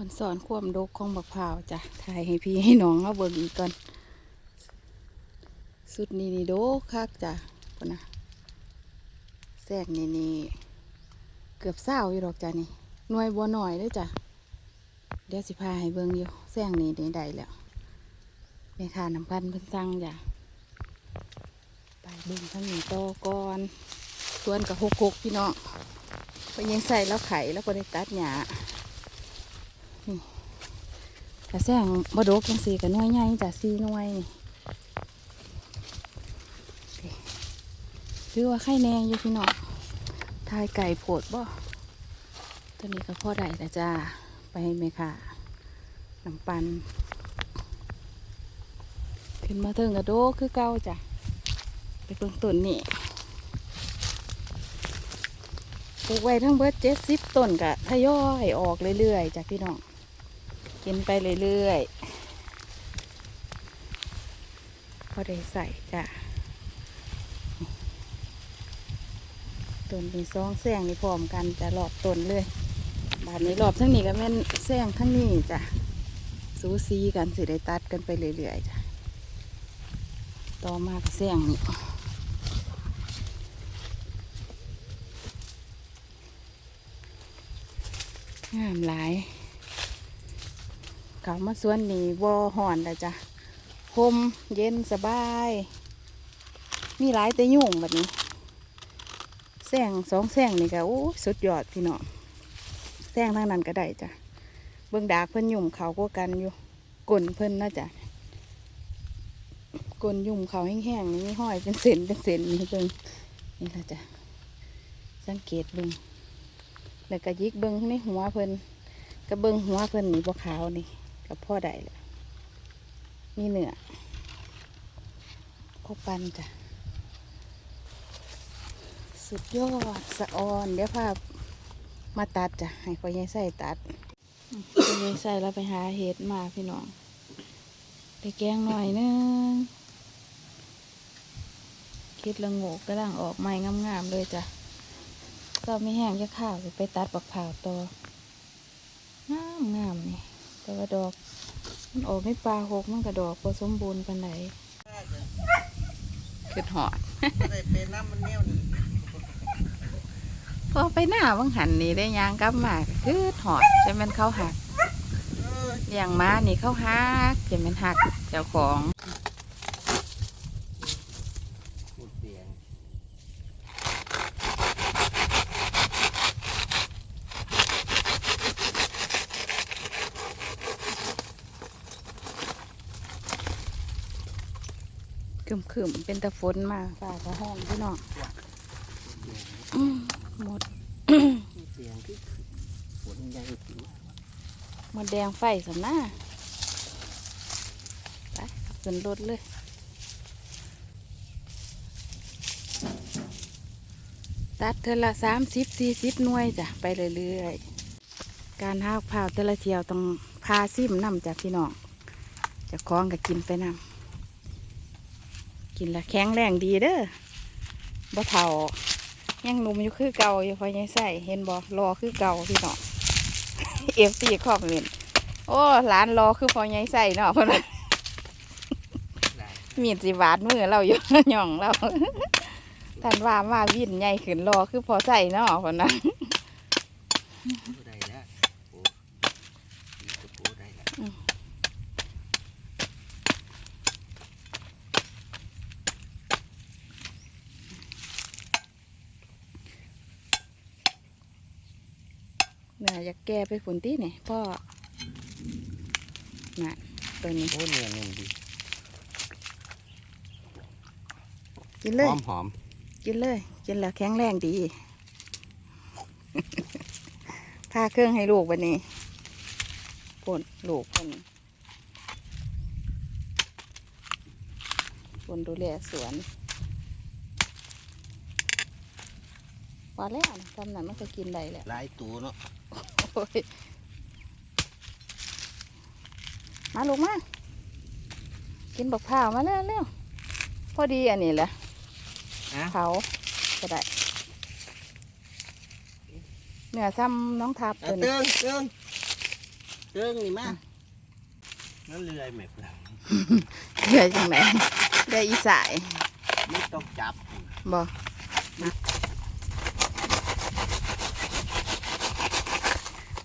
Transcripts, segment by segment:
คนสอนความดกของบักพร้าวจ้ะถ่ายให้พี่ให้น้องเอาเบิ่งอีกก่อน สุดนี้นี่โดกคักจ้ะปนนะแทรกนี่นี่เกือบเศร้าอยู่ดอกจ้ะนี่หน่วยบัวหน่อยเด้วยจ้ะเดี๋ยวสิพาให้เบิ่งอยู่แซงนี่นี่ได้แล้วแม่ค้าน้ำพันเพิ่นสั่งจ้ะไปเบิ่งทั้งนี้ต่อก่อนส่วนกับหกหกพี่น้องเพิ่นยังใส่แล้วไข่แล้วก็ได้ตัดหญ้า กระแซงบดกจังสีกับน่วยใหญ่จ้ะสี่หน่วยนี่ถือว่าไข่แนงอยู่พี่น้องทายไก่โผดบ่ตัวนี้ก็พอได้แล้วจ้า ไปให้แม่ค่ะน้ำปัน ขึ้นมาเทิงกระโดกคือเก่าจ้ะ ไปเบิ่งต้นนี่ปลูกไว้ทั้งเบิดเจ็ดสิบต้นกะทยอยออกเรื่อยๆจ้ะพี่น้อง กินไปเรื่อยๆพอได้ใส่จ้ะต้นนี้องแซงนี่พร้อมกันจะรอบต้นเลยบานนี้รอบทั้งนี้ก็แม่นแซงทั้งนี้จ้ะสูสีกันสิได้ตัดกันไปเรื่อยๆจ้ะต่อมาก็แซงนี่งามหลาย เขามาสวนนี่วอหอนแล้วจ้ะพมเย็นสบาย มีหลายแต่ยุ่งแบบนี้แซงสองแซงนี่ก็โอ้สุดยอดพี่น้องแซงทางนั้นก็ได้จ้ะเบิ่งดากเพิ่นยุ่มเขาก็กันอยู่กลนเพิ่นนะจ้ะกลนยุ่มเขาแห้งๆนี่มีห้อยเป็นเส้นเป็นเส้นนี่เบิ่งนี่ละจ้ะสังเกตเบิ่งแล้วก็ยิกเบิ่งในหัวเพิ่นก็เบิ่งหัวเพิ่นนี่บ่ขาวนี่ ก็พ่อได้แหละมีเนื้อข้าวปันจ้ะ สุดยอดสะออน เดี๋ยวพามาตัดจ้ะ ให้พ่อใหญ่ใส่ตัดพ่อใหญ่ใส่แล้วไปหาเห็ดมาพี่น้องไปแกงหน่อยนึงคิดละโงกกำลังออกใหม่งามๆเลยจ้ะเจ้าไม่แห้งจะข้าวไปตัดบักผ่าต่องามงามๆนี่ แต่ว่าดอก มันออกไม่ปลาหกมันกระดอกพอสมบูรณ์ปานไหนคือหอดได้เป็นน้ำมันแนวนี้พอไปหน้าวังหันนี่ได้ยางกลับมาก็คือถอดจะเป็นเขาหักเอออย่างม้านี่เขาหักจะเป็นหักเจ้าของ พูดเสียง ขึ้มขึ้มๆเป็นตะฝนมาฝ่าก็ห้องพี่น้องอื้อหมดพูดเสียงคือฝนใหญ่ขึ้นมาหมดแดงไฟสำหน้าไปขึ้นรถเลยตัดเทอละสามสิบสี่สิบหน่วยจ้ะไปเรื่อยๆ การห้าวพร้าวแต่ละเที่ยวต้องพาซิมน้ำจากพี่น้องเจะคล้าของก็กินไปน้ำ กินละแข็งแรงดีเด้อบ่เท่ายังนุ่มอยู่คือเก่าอยู่พอยังใส่เห็นบ่รอคือเก่าพี่น้องเอฟซีครอบเล่นโอ้หลานรอคือพอยังใส่เนาะพิ่นว่าหลายมีดสิบาดมือเราอยู่หย่องเราท่านว่ามาวินใหญ่ขึ้นรอคือพอใส่เนาะคนนั้น ผู้ใดแล้วโอ้ยกระโปรงได้แล้ว เนี่ย อยากแก้ไปฝนตีเนี่ยพ่อน่ะตัวนี้โอ้เนื้อนุ่มดีกินเลยหอมหอมกินเลย กินแล้วแข็งแรงดีพาเครื่องให้ลูกวันนี้ปนลูกคนคนดูแลสวนพอแล้วนะทำนั้นมันก็กินได้แหละหลายตัวเนาะโอ้ ยมาลูกมากินบักพร้าวมาเร็วเร็วพอดีอันนี้แหละอะเผาก็ได้เนื้อซ้ำน้องทับเอาตัวนี้เติ้งเติ้งเติ้งนี่มานั่นเลื่อยแม่เพื่อนเดี๋ยวจังไหนได้อีสายไม่ต้องจับบ่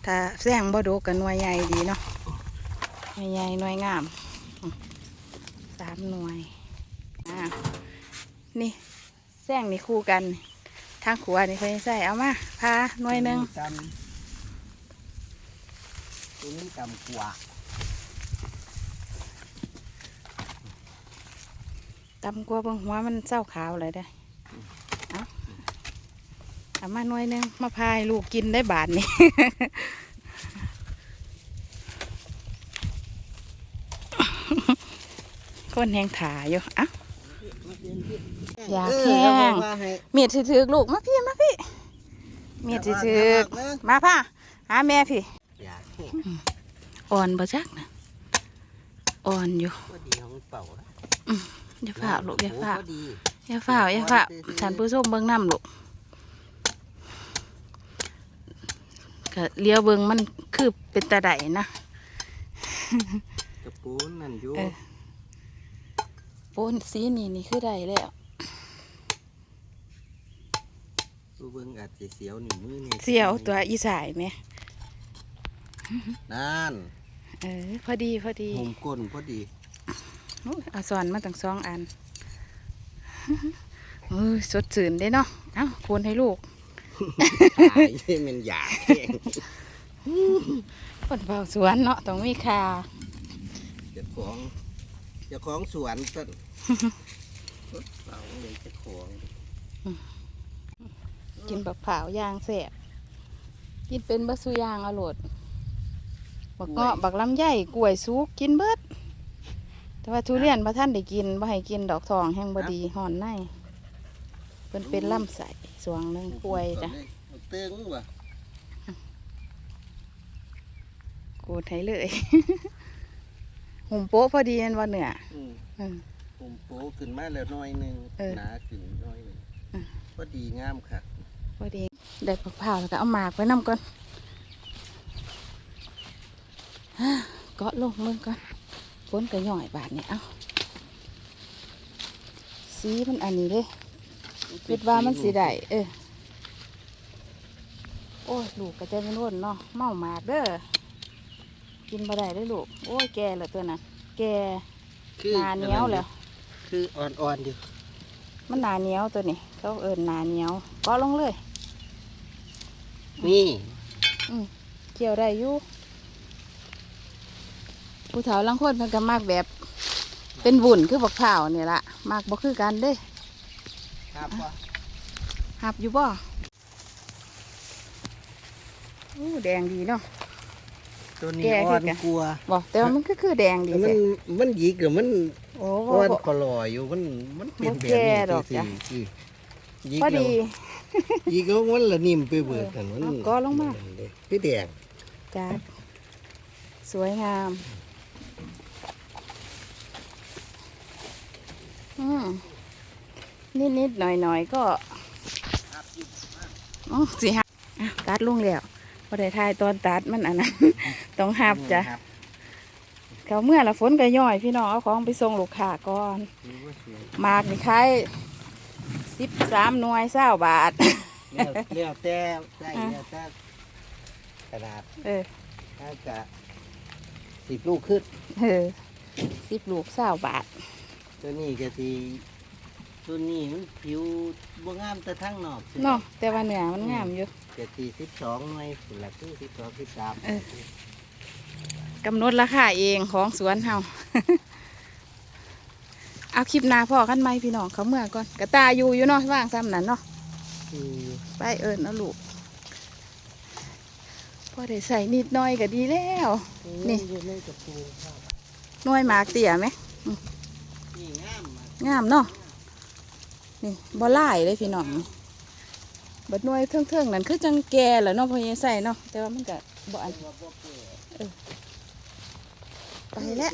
ถ้าแซงบ่โดกกันหน่วยใหญ่ดีเนาะหน่วยใหญ่หน่วยงามอืมสามหน่วยอ่านี่แซงนี่คู่กันทางขวานี่เพิ่นใส่เอามาพาหน่วยหนึ่งจำตัวนี้จำกว่าตำกลัวเบางหัวมันเศร้าขาวเลยได้อเอา เอามาหน่วยหนึงมาพายลูกกินได้บาทนี่คนแหงขาอยู่เอะอยากแห้งเมียดถือกลูกมาพี่มาพี่เมียดถือกมาพ่าหาแม่พี่อยากแห้งอ่อนบ่จักนะอ่อนอยู่พอดีของเป่านะอย่าฝ่าลูกอย่าฝ่าพอดีอย่าฝ่าอย่าฝ่าฉันผู้ส้มเบิ่งน้ำลูก ก็เลี้ยวเบิ่งมันคือเป็นตาไดนะกระปูนนั่นอยู่เออโอ้นสีนี่นี่คือได้แล้วตัวเบิ้งอาจจะเสียวหนึ่งมือนี่เสียวตัวอีสายไหมนั่นเออพอดีพอดีหุมก้นพอดีอุ๊ยเอาสอนมาตั้งสองอันเออสดสื่นได้เนาะเอ้าควรให้ลูก ตายให้มันอยากแห้งคนเฝ้าสวนเนาะต้องมีคาเจ้าของเจ้าของสวนต้นเป่าเลยเจ้าของกินบักเผาวย่างแสบกินเป็นบะสุยางเอาโหลดบักเงาะบักลำไยกล้วยสุกกินเบิดแต่ว่าทุเรียนพระท่านได้กินบ่ให้กินดอกทองแห้งบดีห่อนในเพิ่นเป็นลำใสสวงหนึงป่วยจ้ะเอาเติ้งว่ะกูไทยเลยหุ่มโป๊ะพอดีอันว่าเหนืออืมอืมผมโปขึ้นมาแล้วหน้อยหนึ่งเออหนาขึ้นหน้อยหนึ่งอืมพอดีงามค่ะพอดีได้ผักเผาวแล้วก็เอาหมากไว้นำก่อนเกาะลงเมืองก่อนฝนก็ย่อยบาดนี่เอ้าสีมันอันนี้เลย คิดว่ามันสีได้เออโอ้ยลูกก็จะเป็นวนเนาะเมาหมากเด้อกินบ่ได้เลยลูกโอ้ยแก่แล้วตัวนั้นแก่คือหนาเหนียวแล้วคืออ่อนๆอยู่มันหนาเหนียวตัวนี้เขาเอิญหนาเหนียวเก็ลงเลยนี่เกี่ยวได้อยู่ผู้เฒ่าลังคนเพิ่นก็มากแบบ เป็นบุญคือบักข่าวนี่ละมากบ่คือกันเด้ ครับพ่อหับอยู่บ่อู้แดงดีเนาะตัวนี้แก่อ่คืออนกันกลัวบ่แต่ว่ามันก็คือแดงดีมัแท้นมันหยิกหรือมันโอ้อ่อนบ่ก็ลอยอยู่มันมันเป็นบ่แบบแก่นี้ดอกสิจ้ะสิหยิกพอแล้วดีหยิกแล้วมันละนิ่มไปเบิดกันมันเอาก้อลงมาพี่แดงจ้าสวยงามอืม นิดนิดๆหน่อยหน่อยๆก็อ๋อสิฮะอะตัดลงแล้วพอได้ทายตอนตัดมันอันนั้นต้องหับจ้ะครับเขาเมื่อละฝนก็ย่อย พี่น้องเอาของไปส่งลูกค้าก่อนถือว่าสวยหมากนี่ขายสิบสามหน่วยเศร้าบาทเลี้ยวเลี้ยวแต่ได้อะเลี้ยวแต่ขนาดเออน่าจะสิบลูกขึ้นเออสิบลูกเศร้าบาท ตัวนี้ก็ที ตัวนี้มันผิวบ่งามแต่ทั้งนอกเนาะแต่ว่าเนื้อมันงามอยู่ก็ทีสิบสองหน่วยผลละคือสิบสองสิบสามเออกำหนดราคาเองของสวนเฮา เอาคลิปหน้าพ่อกันไหมพี่น้องเขาเมื่อก่อนกระตายอยู่อยู่เนาะว่างซ้ำนั้นเนาะอืมไปเอิญเอาลูกพอได้ใส่นิดหน่อยก็ดีแล้ว นี่ อยู่ในกระปูครับหน่วยหมากเตี่ยไหมนี่งามมากงามเนาะ นี่บ่ไล่เลยพี่น้องบัดหน่วยเทิงๆนั่นคือจังแก่แหล้วเนาะพอยังใส่เนาะแต่ว่ามันก็บ่อันไปแล้ว